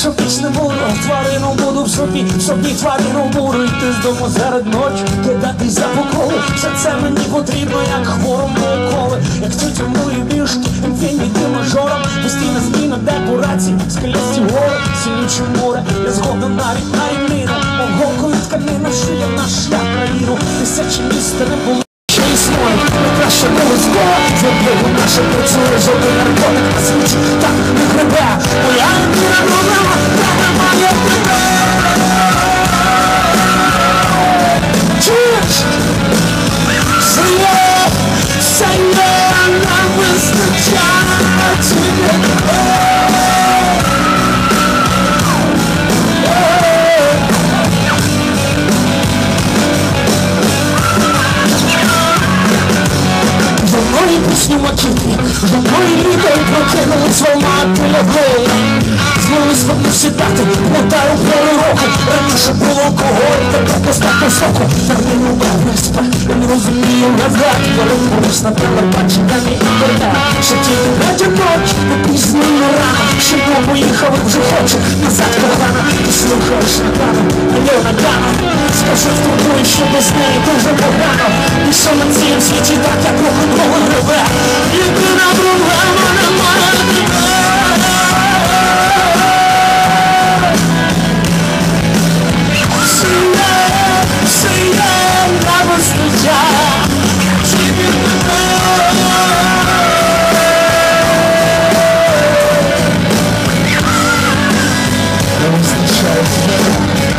Що піч не буду, тварину буду в собі, в собі тварину буду йти з дому серед ночі, кидатися по колу, все це мені потрібно, як хворому уколи, як тютю мої бішки, інфініти мажором, постійна зміна декорацій, скелясті гори, сінюче море, я згоден навіть на рівнину, мов голкою тканина, шиє наш шлях країну, тисячі міста не було. Що існує, найкраще не розбила Зробили наше працює, жоден наркотик на світі Пісні мочити, жодної людей прокинулись волмати лягли. Знову спокійно сідати, мотаю полу року. Раніше було алкоголь, тепер достатньо соку. Терміну безпа, я не розумію назад, порус на телебачення мій інтернет. Ще тільки третя ніч, не пізно не рано. Ще не поїхав, вже хоче, назад кохана. Ти слухаєш Нагану, Альона Гана. Скажи, турбує, що без неї дуже погано. knows the truth.